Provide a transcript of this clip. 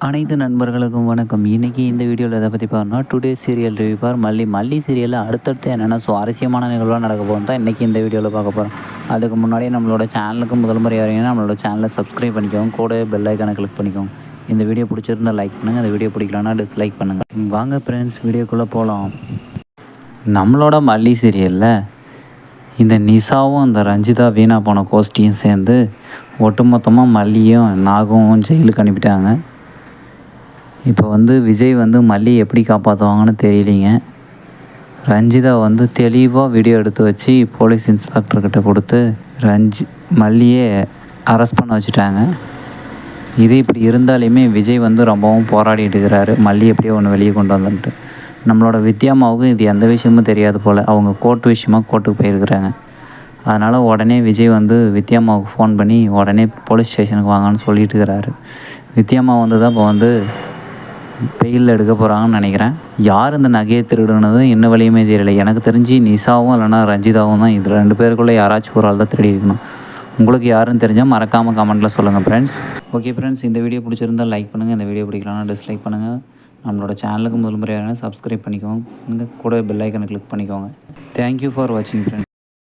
அனைத்து நண்பர்களுக்கும் வணக்கம். இன்றைக்கி இந்த வீடியோவில் எதை பற்றி பாருன்னா டுடே சீரியல் ரிவ்யூ பார் மல்லி மல்லி சீரியலில் அடுத்தடுத்து என்னென்ன சுவாரஸ்யமான நிகழ்வாக நடக்க போகும் தான் இன்றைக்கி இந்த வீடியோவில் பார்க்க போகிறோம் அதுக்கு முன்னாடியே நம்மளோட சேனலுக்கு முதல் முறை வரீங்கன்னா நம்மளோட சேனலை சப்ஸ்கிரைப் பண்ணிக்கோங்க. கூட பெல் ஐக்கானை கிளிக் பண்ணிக்கோங்க. இந்த வீடியோ பிடிச்சிருந்தா லைக் பண்ணுங்கள் அந்த வீடியோ பிடிக்கலன்னா டிஸ்லைக் பண்ணுங்கள் வாங்க ஃப்ரெண்ட்ஸ் வீடியோக்குள்ளே போகலாம் நம்மளோட மல்லி சீரியலில் இந்த நிசாவும் அந்த ரஞ்சிதா வீணா போன கோஷ்டியும் சேர்ந்து ஒட்டுமொத்தமாக மல்லியும் நாகவும் ஜெயிலுக்கு அனுப்பிட்டாங்க. இப்போ வந்து விஜய் வந்து மல்லி எப்படி காப்பாற்றுவாங்கன்னு தெரியலிங்க. ரஞ்சிதா வந்து தெளிவாக வீடியோ எடுத்து வச்சு போலீஸ் இன்ஸ்பெக்டர்கிட்ட கொடுத்து ரஞ்சி மல்லியே அரெஸ்ட் பண்ண வச்சுட்டாங்க. இது இப்படி இருந்தாலுமே விஜய் வந்து ரொம்பவும் போராடிட்டு இருக்கிறாரு. மல்லி எப்படியோ ஒன்று வெளியே கொண்டு வந்துட்டு. நம்மளோட வித்யாமாவுக்கும் இது எந்த விஷயமும் தெரியாது போல். அவங்க கோர்ட் விஷயமா கோர்ட்டுக்கு போயிருக்கிறாங்க. அதனால் உடனே விஜய் வந்து வித்யாமாவுக்கு ஃபோன் பண்ணி உடனே போலீஸ் ஸ்டேஷனுக்கு வாங்கன்னு சொல்லிட்டு இருக்கிறாரு. வித்யாமா வந்து தான் இப்போ வந்து பெயிலில் எடுக்க போகிறாங்கன்னு நினைக்கிறேன். யார் இந்த நகையை திருடுனது? என்ன வழியுமே தெரியல. எனக்கு தெரிஞ்சு நிஷாவும் இல்லைனா ரஞ்சிதாவும் தான் இது ரெண்டு பேருக்குள்ளே யாராச்சும் ஒரு ஆள் தான் திருடி இருக்கணும். உங்களுக்கு யாருன்னு தெரிஞ்சால் மறக்காமல் கமெண்ட்டில் சொல்லுங்கள் ஃப்ரெண்ட்ஸ் ஓகே ஃப்ரெண்ட்ஸ் இந்த வீடியோ பிடிச்சிருந்தால் லைக் பண்ணுங்கள் இந்த வீடியோ பிடிக்கலன்னா டிஸ்லைக் பண்ணுங்கள் நம்மளோட சேனலுக்கு முதல் முறையான சப்ஸ்கிரைப் பண்ணிக்கோங்க. இங்கே கூட பெல் ஐக்கனை கிளிக் பண்ணிக்கோங்க. தேங்க்யூ ஃபார் வாட்சிங் ஃப்ரெண்ட்ஸ்